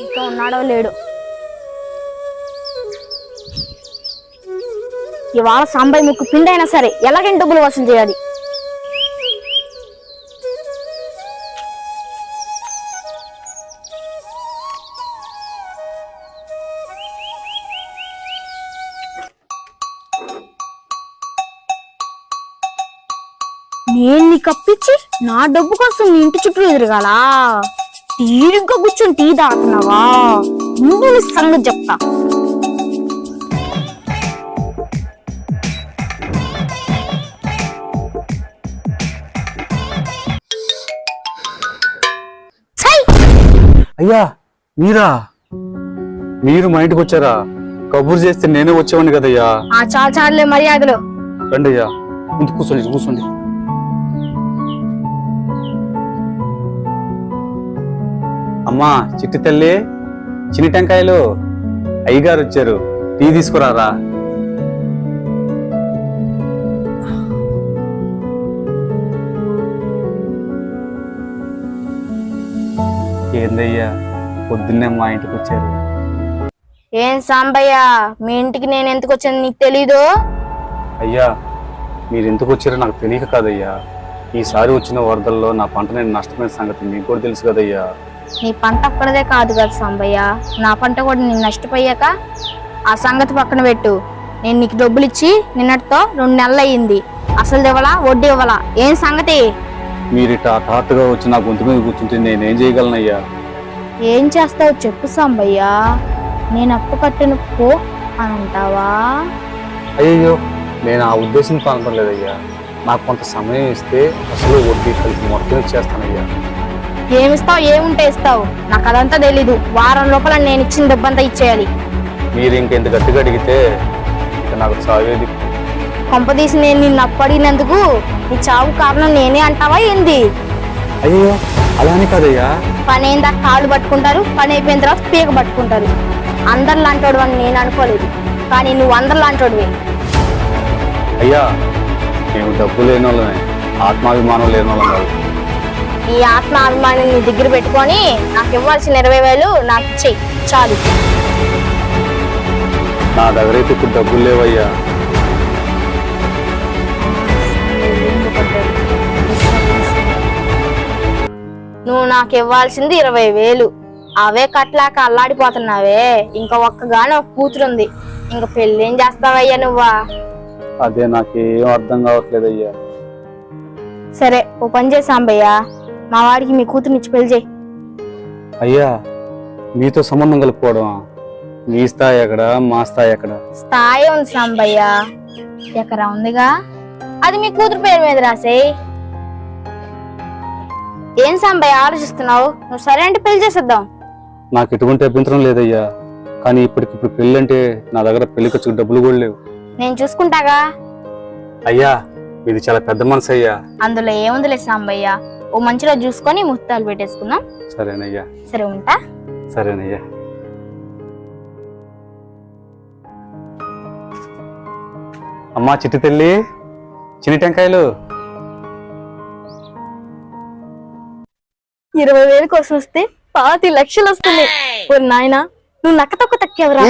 ఇంకా ఉన్నాడో లేడు. ఇవాళ సాంబై ముక్కు పిండైనా సరే ఎలాగైనా డబ్బులు వసూలు చేయాలి. నేను నీకు అప్పించి నా డబ్బు కోసం నీ ఇంటి చుట్టూ ఎదురుగాల తీరిగ్గా కూర్చొని టీ తాగుతున్నావా? నువ్వు నీ సంగతి చెప్తా! అయ్యా మీరా? మీరు మా ఇంటికి వచ్చారా? కబురు చేస్తే నేనే వచ్చేవాడిని కదయ్యా? ఆ చాలు చాలులే మర్యాదలు. రండి అయ్యా ముందు కూర్చోండి కూర్చోండి. అమ్మా చిట్టి తల్లి చిన్ని టెంకాయలు అయ్యగారు వచ్చారు. టీ తీసుకురారా? ఏందయ్యా పొద్దున్నే మా ఇంటికి వచ్చారు. ఏం సాంబయ్య మీ ఇంటికి నేను ఎందుకు వచ్చాను నీకు తెలీదు? అయ్యా మీరు ఎందుకు వచ్చారో నాకు తెలియక కాదయ్యా. ఈసారి వచ్చిన వరదల్లో నా పంట నేను నష్టమైన సంగతి మీకు కూడా తెలుసు కదయ్యా. నీ పంట ఒక్కడదే కాదు కదా సాంబయ్య. నా పంట కూడా నేను నష్టపోయాక ఆ సంగతి పక్కన పెట్టు. నేను నీకు డబ్బులు ఇచ్చి నిన్నటితో రెండు నెలలు అయ్యింది అసలు ఇవ్వలా? వడ్డీ ఇవ్వలా? ఏం సంగతి? మీరు హఠాత్తుగా వచ్చి నా గొంతు మీద కూర్చుంటే నేనేం చేయగలనయ్యా? ఏం చేస్తావు చెప్పు సాంబయ్య. నేను అప్పు కట్టిన పో అని అంటావా అయ్యో నేను ఆ ఉద్దేశంతో అనుకోలేదయ్యా నాకు కొంత సమయం ఇస్తే అసలు వడ్డీ కలిపి మొత్తం ఇచ్చేస్తానయ్యా ఏమిస్తావు ఏముంటే ఇస్తావు? నాకు అదంతా తెలీదు. వారం లోపల నేను ఇచ్చిన డబ్బంతా ఇచ్చేయాలి. మీరు ఇంకెంత గట్టిగా అడిగితే నాకు సావేది కొంపదీసి నేను నిన్ను అప్పు అడిగినందుకు నీ చావు కారణం నేనే అంటావా ఏంది? అయ్యో అలానే కాదయ్యా. పని అయిందా కాళ్ళు పట్టుకుంటారు. పని అయిపోయిన తర్వాత పీక పట్టుకుంటారు. అందరు లాంటోడు అని నేను అనుకోలేదు. కానీ నువ్వు అందరు లాంటోడివి. అయ్యా మేము డబ్బు లేని వాళ్ళమే ఆత్మాభిమానం లేని వాళ్ళం కాదు. ఈ ఆత్మ అభిమానం నీ దగ్గర పెట్టుకొని నాకు ఇవ్వాల్సిన ఇరవై వేలు నాకు ఇచ్చేయి. చాలు. నా దగ్గర ఇప్పుడు డబ్బులు లేవయ్యా. నువ్వు నాకు ఇవ్వాల్సింది ఇరవై వేలు. అవే కట్టలేక అల్లాడిపోతున్నావే. ఇంకా ఒక్కగానే ఒక కూతురుంది. ఇంకా పెళ్ళేం చేస్తావయ్యా నువ్వా? అదే నాకేం అర్థం కావట్లేదు అయ్యా సరే ఓ పని చేసి సాంబయ్య మా వాడికి మీ కూతురుని ఇచ్చి పెళ్ళి చేయి. అయ్యా మీతో సంబంధం కలుపుకోవడం మీ స్థాయి ఎక్కడ మా స్థాయి ఎక్కడ? స్థాయి ఉంది సాంబయ్య. ఎకరా ఉందిగా? అది మీ కూతురు పేరు మీద రాసేయ్ ఏం సాంబయ్య ఆలోచిస్తున్నావు? నువ్వు సరే అంటే పెళ్ళి చేసేద్దాం. నాకు ఎటువంటి అభ్యంతరం లేదయ్యా. కానీ ఇప్పటికిప్పుడు పెళ్ళి అంటే నా దగ్గర పెళ్ళి ఖర్చుకు డబ్బులు కూడా లేవు. నేను చూసుకుంటాగా? అయ్యా ఇది చాలా పెద్ద మనసు అయ్యా అందులో ఏముందిలే సాంబయ్య? ఓ మంచిలో చూసుకొని ముహూర్తాలు పెట్టేసుకుందాం సరేనయ్యా సరే ఉంటా సరేనయ్యా అమ్మా చిట్టి తల్లి చిన్ని టెంకాయలు ఇరవై వేలు కోసం వస్తే పాతి లక్షలు వస్తుంది ఓ నాయనా నువ్వు నక్క తక్కువ తక్కేవరా